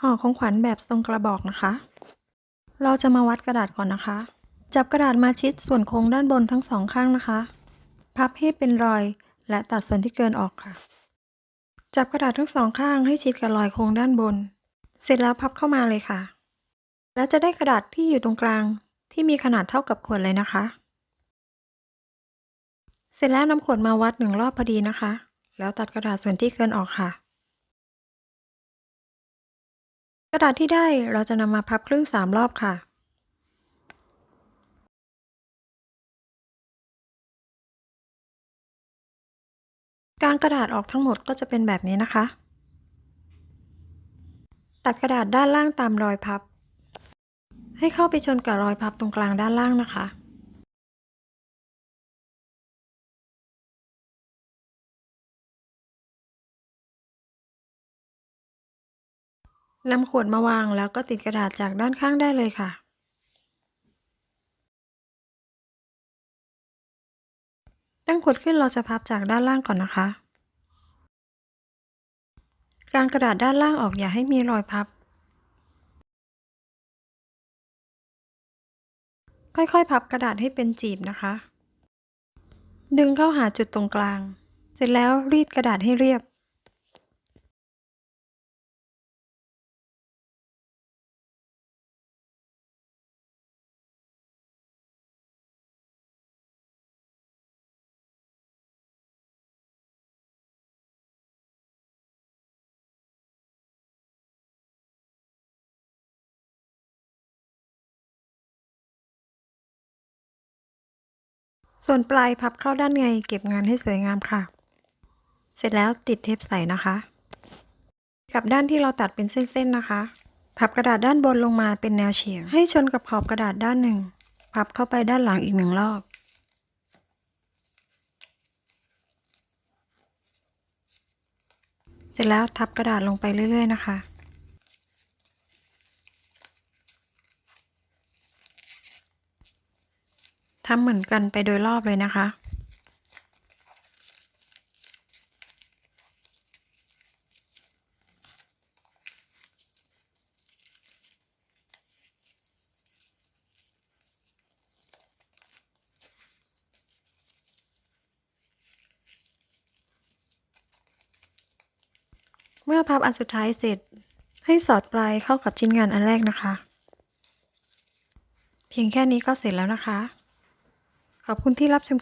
ห่อของขวัญแบบทรงกระบอกนะคะ เราจะมาวัดกระดาษก่อนนะคะ จับกระดาษมาชิดส่วนโค้งด้านบนทั้งสองข้างนะคะ พับให้เป็นรอย และตัดส่วนที่เกินออกค่ะ จับกระดาษทั้งสองข้างให้ชิดกับรอยโค้งด้านบน เสร็จแล้วพับเข้ามาเลยค่ะ แล้วจะได้กระดาษที่อยู่ตรงกลางที่มีขนาดเท่ากับขวดเลยนะคะ เสร็จแล้วนำขวดมาวัดหนึ่งรอบพอดีนะคะ แล้วตัดกระดาษส่วนที่เกินออกค่ะ กระดาษที่ได้เราจะนำมาพับครึ่งสามรอบค่ะ การกระดาษออกทั้งหมดก็จะเป็นแบบนี้นะคะ ตัดกระดาษด้านล่างตามรอยพับ ให้เข้าไปชนกับรอยพับตรงกลางด้านล่างนะคะ นำขวดมาวางแล้วก็ติดกระดาษจากด้านข้างได้เลยค่ะ ตั้งขวดขึ้นเราจะพับจากด้านล่างก่อนนะคะกางกระดาษด้านล่างออกอย่าให้มีรอยพับ ค่อยๆ พับกระดาษให้เป็นจีบนะคะ ดึงเข้าหาจุดตรงกลาง เสร็จแล้วรีดกระดาษให้เรียบ ส่วนปลายพับเข้าด้านในเก็บงานให้สวยงามค่ะ เสร็จแล้วติดเทปใสนะคะ กับด้านที่เราตัดเป็นเส้นๆนะคะ พับกระดาษด้านบนลงมาเป็นแนวเฉียง ให้ชนกับขอบกระดาษด้านหนึ่ง พับเข้าไปด้านหลังอีกหนึ่งรอบ เสร็จแล้วทับกระดาษลงไปเรื่อย ๆ นะคะ ทำเหมือนกันไปโดยรอบเลยนะคะ เมื่อพับอันสุดท้ายเสร็จ ให้สอดปลายเข้ากับชิ้นงานอันแรกนะคะ เพียงแค่นี้ก็เสร็จแล้วนะคะ ขอบคุณที่รับชมคลิป